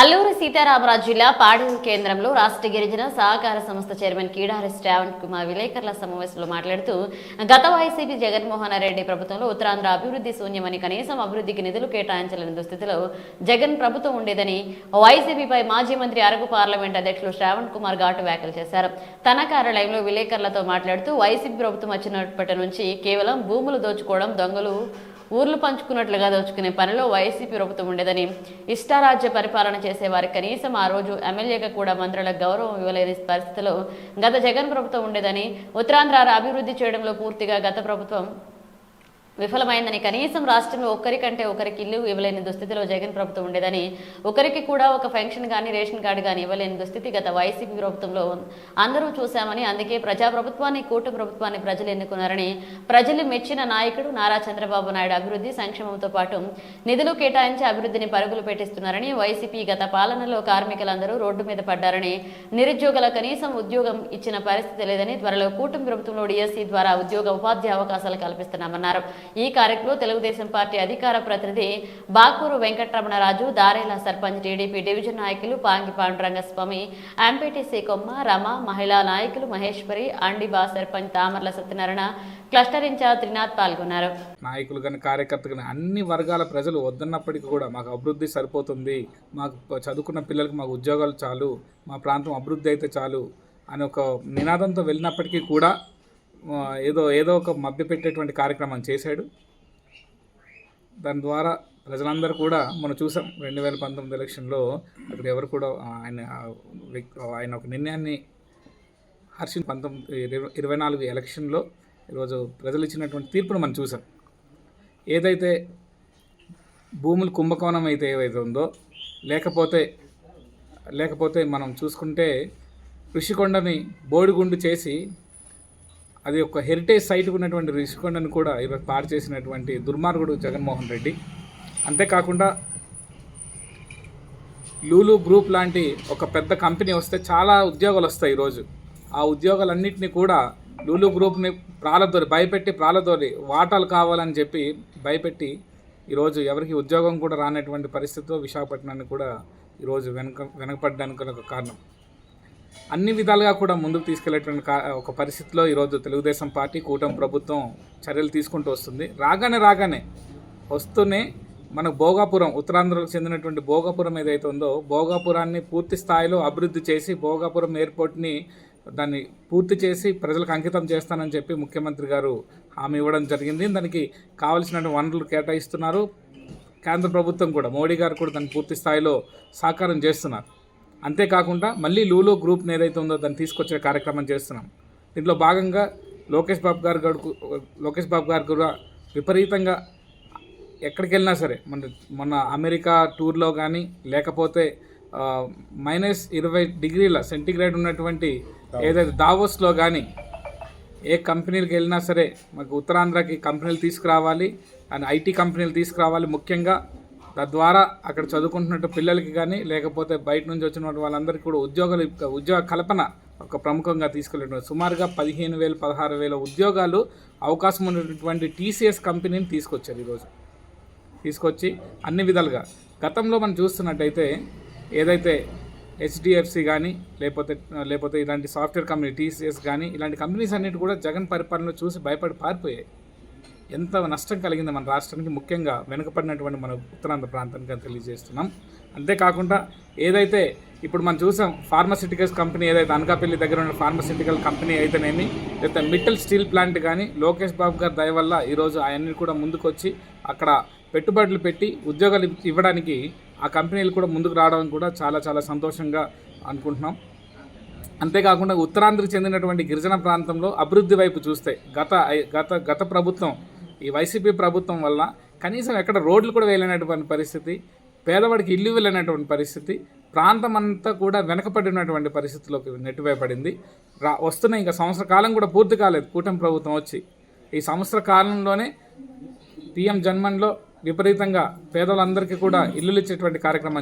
అల్లూరు సీతారామరాజు జిల్లా పాడేరు కేంద్రంలో రాష్ట్ర గిరిజన సహకార సంస్థ చైర్మన్ కీడారి శ్రావణ్ కుమార్ విలేకరుల సమావేశంలో మాట్లాడుతూ గత వైసీపీ జగన్మోహన్ రెడ్డి ప్రభుత్వంలో ఉత్తరాంధ్ర అభివృద్ధి శూన్యమని కనీసం అభివృద్ధికి నిధులు కేటాయించలేని దుస్థితిలో జగన్ ప్రభుత్వం ఉండేదని వైసీపీపై మాజీ మంత్రి అరకు పార్లమెంట్ అధ్యక్షులు శ్రావణ్ కుమార్ ఘాటు వ్యాఖ్యలు చేశారు. తన కార్యాలయంలో విలేకరులతో మాట్లాడుతూ వైసీపీ ప్రభుత్వం వచ్చినప్పటి నుంచి కేవలం భూములు దోచుకోవడం దొంగలు ఊర్లు పంచుకున్నట్లుగా దోచుకునే పనిలో వైసీపీ ప్రభుత్వం ఉండేదని ఇష్టారాజ్య పరిపాలన చేసేవారు కనీసం ఆ రోజు ఎమ్మెల్యేగా కూడా మంత్రుల గౌరవం ఇవ్వలేని పరిస్థితిలో గత జగన్ ప్రభుత్వం ఉండేదని ఉత్తరాంధ్ర అభివృద్ధి చేయడంలో పూర్తిగా గత ప్రభుత్వం విఫలమైందని కనీసం రాష్ట్రంలో ఒక్కరికంటే ఒకరికి ఇల్లు ఇవ్వలేని దుస్థితిలో జగన్ ప్రభుత్వం ఉండేదని ఒకరికి కూడా ఒక పెన్షన్ కానీ రేషన్ కార్డు కానీ ఇవ్వలేని దుస్థితి గత వైసీపీ ప్రభుత్వంలో అందరూ చూశామని అందుకే ప్రజాప్రభుత్వాన్ని కూటమి ప్రభుత్వాన్ని ప్రజలు ఎన్నుకున్నారని ప్రజలు మెచ్చిన నాయకుడు నారా చంద్రబాబు నాయుడు అభివృద్ధి సంక్షేమంతో పాటు నిధులు కేటాయించి అభివృద్ధిని పరుగులు పెట్టిస్తున్నారని వైసీపీ గత పాలనలో కార్మికులందరూ రోడ్డు మీద పడ్డారని నిరుద్యోగుల కనీసం ఉద్యోగం ఇచ్చిన పరిస్థితి లేదని త్వరలో కూటమి ప్రభుత్వంలో డిఎస్సి ద్వారా ఉద్యోగ ఉపాధి అవకాశాలు కల్పిస్తున్నామన్నారు. ఈ కార్యక్రమంలో తెలుగుదేశం పార్టీ అధికార ప్రతినిధి బాకూరు వెంకటరమణరాజు దారేల సర్పంచ్ టీడీపీ డివిజన్ నాయకులు పాంగి పాండురంగస్వామి ఎంపీటీసీ కొమ్మ రమ మహిళా నాయకులు Maheswari Andiba sarpanch Tamarla Satyanarayana cluster in charge Trinath పాల్గొన్నారు. నాయకులు కానీ కార్యకర్తలు కానీ అన్ని వర్గాల ప్రజలు వద్దన్నప్పటికీ కూడా మాకు అభివృద్ధి సరిపోతుంది. మాకు చదువుకున్న పిల్లలకు మాకు ఉద్యోగాలు చాలు మా ప్రాంతం అభివృద్ధి అయితే చాలు అని ఒక నినాదంతో వెళ్ళినప్పటికీ కూడా ఏదో ఏదో ఒక మభ్యపెట్టేటువంటి కార్యక్రమం చేశాడు. దాని ద్వారా ప్రజలందరూ కూడా మనం చూసాం రెండు వేల పంతొమ్మిది ఎలక్షన్లో అక్కడ ఎవరు కూడా ఆయన ఆయన ఒక నిర్ణయాన్ని హర్షి పంతొమ్మిది ఇరవై- ఇరవై నాలుగు ఎలక్షన్లో ఈరోజు ప్రజలు ఇచ్చినటువంటి తీర్పును మనం చూసాం. ఏదైతే భూములు కుంభకోణం అయితే ఏవైతే ఉందో లేకపోతే లేకపోతే మనం చూసుకుంటే ఋషికొండని బోడిగుండు చేసి అది ఒక హెరిటేజ్ సైట్ ఉన్నటువంటి రిషికొండను కూడా ఈరోజు పాడు చేసినటువంటి దుర్మార్గుడు జగన్మోహన్ రెడ్డి. అంతేకాకుండా లూలు గ్రూప్ లాంటి ఒక పెద్ద కంపెనీ వస్తే చాలా ఉద్యోగాలు వస్తాయి ఈరోజు. ఆ ఉద్యోగాలన్నింటినీ కూడా లూలు గ్రూప్ని ప్రాలదోరి భయపెట్టి ప్రాలదోరి వాటాలు కావాలని చెప్పి భయపెట్టి ఈరోజు ఎవరికి ఉద్యోగం కూడా రానటువంటి పరిస్థితిలో విశాఖపట్నాన్ని కూడా ఈరోజు వెనక వెనకపడడానికి ఒక కారణం. అన్ని విధాలుగా కూడా ముందుకు తీసుకెళ్ళేటువంటి ఒక పరిస్థితిలో ఈరోజు తెలుగుదేశం పార్టీ కూటమి ప్రభుత్వం చర్యలు తీసుకుంటూ వస్తుంది. రాగానే రాగానే వస్తూనే మన భోగాపురం ఉత్తరాంధ్రకు చెందినటువంటి భోగాపురం ఏదైతే ఉందో భోగాపురాన్ని పూర్తి స్థాయిలో అభివృద్ధి చేసి భోగాపురం ఎయిర్పోర్ట్ని దాన్ని పూర్తి చేసి ప్రజలకు అంకితం చేస్తానని చెప్పి ముఖ్యమంత్రి గారు హామీ ఇవ్వడం జరిగింది. దానికి కావలసిన వనరులు కేటాయిస్తున్నారు. కేంద్ర ప్రభుత్వం కూడా మోడీ గారు కూడా దాన్ని పూర్తి స్థాయిలో సాకారం చేస్తున్నారు. అంతేకాకుండా మళ్ళీ లూలో గ్రూప్ని ఏదైతే ఉందో దాన్ని తీసుకొచ్చే కార్యక్రమం చేస్తున్నాం. దీంట్లో భాగంగా లోకేష్ బాబు గారు గడుకు లోకేష్ బాబు గారు కూడా విపరీతంగా ఎక్కడికి వెళ్ళినా సరే మన మొన్న అమెరికా టూర్లో కానీ లేకపోతే మైనస్ ఇరవై డిగ్రీల సెంటిగ్రేడ్ ఉన్నటువంటి ఏదైతే దావోస్లో కానీ ఏ కంపెనీలకు వెళ్ళినా సరే మాకు ఉత్తరాంధ్రకి కంపెనీలు తీసుకురావాలి అండ్ ఐటీ కంపెనీలు తీసుకురావాలి ముఖ్యంగా. తద్వారా అక్కడ చదువుకుంటున్నట్టు పిల్లలకి కానీ లేకపోతే బయట నుంచి వచ్చిన వాళ్ళందరికీ కూడా ఉద్యోగాలు ఉద్యోగ కల్పన ఒక ప్రముఖంగా తీసుకెళ్ళడం సుమారుగా పదిహేను వేలు పదహారు వేల ఉద్యోగాలు అవకాశం ఉన్నటువంటి టీసీఎస్ కంపెనీని తీసుకొచ్చారు ఈరోజు. తీసుకొచ్చి అన్ని విధాలుగా. గతంలో మనం చూస్తున్నట్టయితే ఏదైతే హెచ్డిఎఫ్సి కానీ లేకపోతే లేకపోతే ఇలాంటి సాఫ్ట్వేర్ కంపెనీ టీసీఎస్ కానీ ఇలాంటి కంపెనీస్ అన్నిటి కూడా జగన్ పరిపాలనలో చూసి భయపడి పారిపోయాయి. ఎంత నష్టం కలిగింది మన రాష్ట్రానికి ముఖ్యంగా వెనుకబడినటువంటి మన ఉత్తరాంధ్ర ప్రాంతానికి అని తెలియజేస్తున్నాం. అంతేకాకుండా ఏదైతే ఇప్పుడు మనం చూసాం ఫార్మసిటికల్స్ కంపెనీ ఏదైతే అనకాపల్లి దగ్గర ఉన్న ఫార్మసిటికల్ కంపెనీ అయితేనేమి లేకపోతే మిట్టల్ స్టీల్ ప్లాంట్ కానీ లోకేష్ బాబు గారి దయ వల్ల ఈరోజు అవన్నీ కూడా ముందుకొచ్చి అక్కడ పెట్టుబడులు పెట్టి ఉద్యోగాలు ఇవ్వడానికి ఆ కంపెనీలు కూడా ముందుకు రావడం కూడా చాలా చాలా సంతోషంగా అనుకుంటున్నాం. అంతేకాకుండా ఉత్తరాంధ్రకు చెందినటువంటి గిరిజన ప్రాంతంలో అభివృద్ధి వైపు చూస్తే గత గత గత ప్రభుత్వం ఈ వైసీపీ ప్రభుత్వం వల్ల కనీసం ఎక్కడ రోడ్లు కూడా వేయలేనటువంటి పరిస్థితి పేదవాడికి ఇల్లు వెళ్ళినటువంటి పరిస్థితి ప్రాంతం అంతా కూడా వెనకబడినటువంటి పరిస్థితిలోకి నెట్టివేయబడింది. రా వస్తున్న ఇంకా సంవత్సర కాలం కూడా పూర్తి కాలేదు. కూటమి ప్రభుత్వం వచ్చి ఈ సంవత్సర కాలంలోనే పిఎం జన్మన్లో విపరీతంగా పేదలందరికీ కూడా ఇల్లులు ఇచ్చేటువంటి కార్యక్రమం